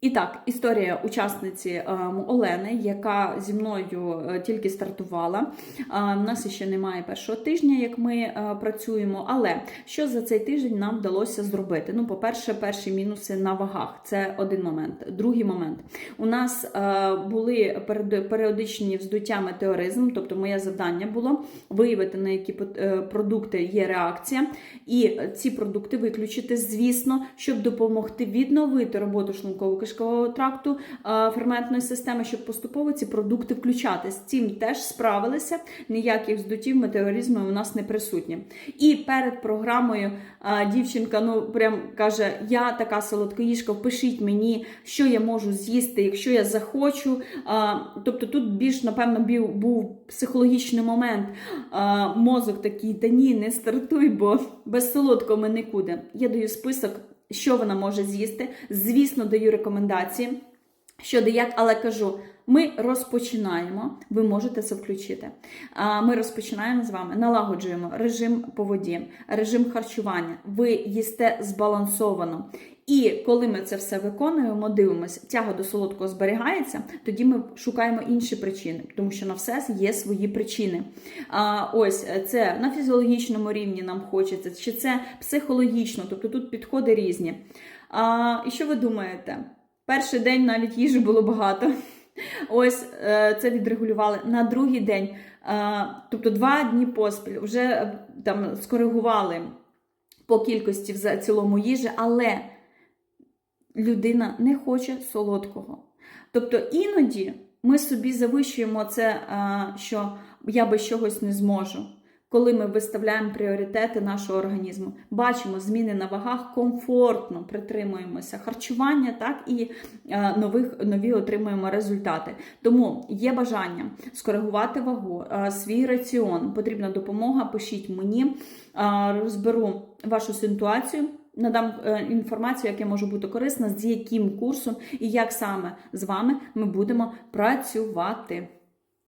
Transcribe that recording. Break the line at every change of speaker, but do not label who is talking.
І так, історія учасниці ем, Олени, яка зі мною е, тільки стартувала. Е, У нас ще немає першого тижня, як ми е, працюємо. Але що за цей тиждень нам вдалося зробити? Ну, по-перше, перші мінуси на вагах це один момент. Другий момент. У нас е, були періодичні вздуття метеоризм, тобто моє завдання було виявити, на які е, продукти є реакція, і ці продукти виключити, звісно, щоб допомогти відновити роботу шлунково-кишкового тракту е, ферментної системи, щоб поступово ці продукти включати. З цим теж справилися. Ніяких здуттів метеоризму у нас не присутні. І перед програмою е, дівчинка ну прям каже: Я така солодкоїжка, впишіть мені, що я можу з'їсти, якщо я захочу. Е, Тобто тут більш, напевно, був психологічний момент. Мозок такий, та ні, не стартуй, бо без солодкого ми нікуди. Я даю список, що вона може з'їсти. Звісно, даю рекомендації. Що де як, але кажу, ми розпочинаємо, ви можете це включити. Ми розпочинаємо з вами, налагоджуємо режим по воді, режим харчування. Ви їсте збалансовано. І коли ми це все виконуємо, дивимося, тяга до солодкого зберігається, тоді ми шукаємо інші причини, тому що на все є свої причини. А, ось це на фізіологічному рівні нам хочеться, чи це психологічно, тобто тут підходи різні. А, і що ви думаєте? Перший день навіть їжі було багато. Ось е, це відрегулювали на другий день, е, тобто два дні поспіль, вже е, там скоригували по кількості в цілому їжі, але людина не хоче солодкого. Тобто іноді ми собі завищуємо це, що я без чогось не зможу. Коли ми виставляємо пріоритети нашого організму, бачимо зміни на вагах, комфортно притримуємося харчування, так і е, нових, нові отримуємо результати. Тому є бажання скоригувати вагу, е, свій раціон, потрібна допомога. Пишіть мені, е, розберу вашу ситуацію. Надам інформацію, яка може бути корисна, з яким курсом і як саме з вами ми будемо працювати.